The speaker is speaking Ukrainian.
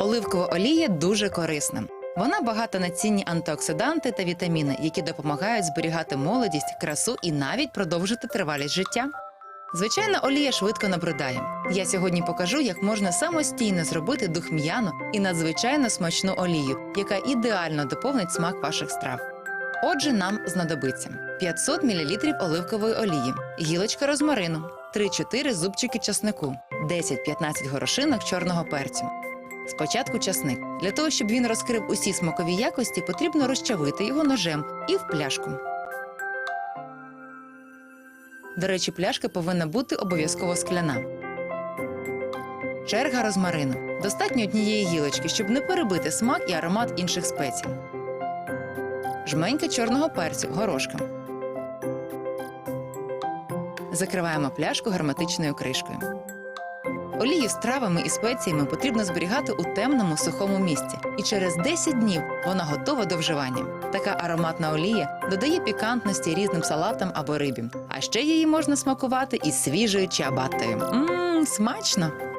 Оливкова олія дуже корисна. Вона багата на цінні антиоксиданти та вітаміни, які допомагають зберігати молодість, красу і навіть продовжити тривалість життя. Звичайна олія швидко набридає. Я сьогодні покажу, як можна самостійно зробити духм'яну і надзвичайно смачну олію, яка ідеально доповнить смак ваших страв. Отже, нам знадобиться 500 мл оливкової олії, гілочка розмарину, 3-4 зубчики часнику, 10-15 горошинок чорного перцю. Спочатку часник. Для того, щоб він розкрив усі смакові якості, потрібно розчавити його ножем і в пляшку. До речі, пляшка повинна бути обов'язково скляна. Черга розмарину. Достатньо однієї гілочки, щоб не перебити смак і аромат інших спецій. Жменька чорного перцю горошком. Закриваємо пляшку герметичною кришкою. Олію з травами і спеціями потрібно зберігати у темному сухому місці, і через 10 днів вона готова до вживання. Така ароматна олія додає пікантності різним салатам або рибі. А ще її можна смакувати із свіжою чабатою. Мм, смачно!